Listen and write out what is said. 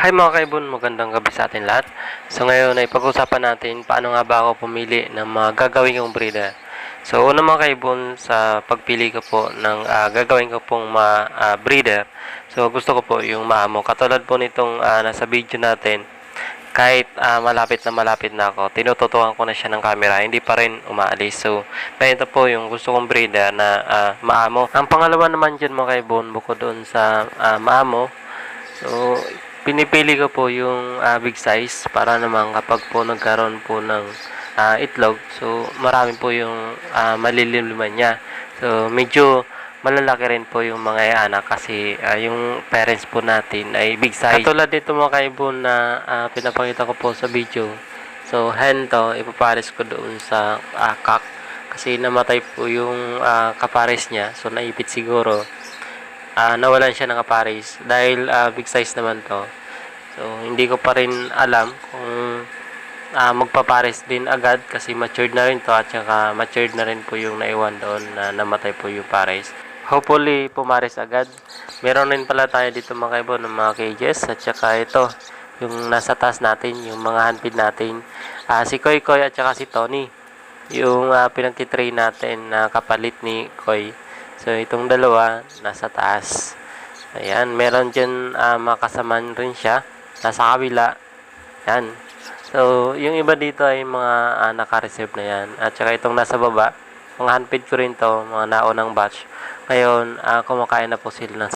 Hi mga kaibon, magandang gabi sa atin lahat. So ngayon ay pag-usapan natin paano nga ba ako pumili ng mga gagawin kong breeder. So una mga kaibon, sa pagpili ko po ng ah, gagawin ko pong ma, ah, breeder, so gusto ko po yung maamo. Katulad po nitong ah, nasa video natin, kahit ah, malapit na malapit na ako, tinututukan ko na siya ng camera, hindi pa rin umaalis. So, ito po yung gusto kong breeder na ah, maamo. Ang pangalawa naman dyan mga kaibon, bukod doon sa ah, maamo, So, pinipili ko po yung ah, big size para naman kapag po nagkaroon po ng ah, itlog, so marami po yung uh, maliliman niya. So, medyo malalaki rin po yung mga anak kasi ah, yung parents po natin ay big size. Katulad dito mga kaibon na ah, pinapakita ko po sa video. So, hen to, ipapares ko doon sa ah, cock kasi namatay po yung ah, kapares niya. So, naipit siguro ah nawalan siya ng kapares dahil ah, big size naman to. So, hindi ko pa rin alam kung ah, magpapares din agad kasi matured na rin to at saka matured na rin po yung naiwan doon na namatay po yung pares. Hopefully, pumares agad. Meron rin pala tayo dito mga kaibo ng mga cages at saka ito, yung nasa taas natin, yung mga handpid natin. Ah, si Koy Koy at saka si Tony yung uh, pinagtitrain natin na kapalit ni Koy. So, itong dalawa, nasa taas. Ayan, meron dyan uh, makasaman rin siya. Nasa kabila. Ayan. So, yung iba dito ay mga uh, naka-reserve na yan. At saka itong nasa baba, mga handpid ko rin to, mga naunang batch. Ngayon, uh, kumakain na po sila ng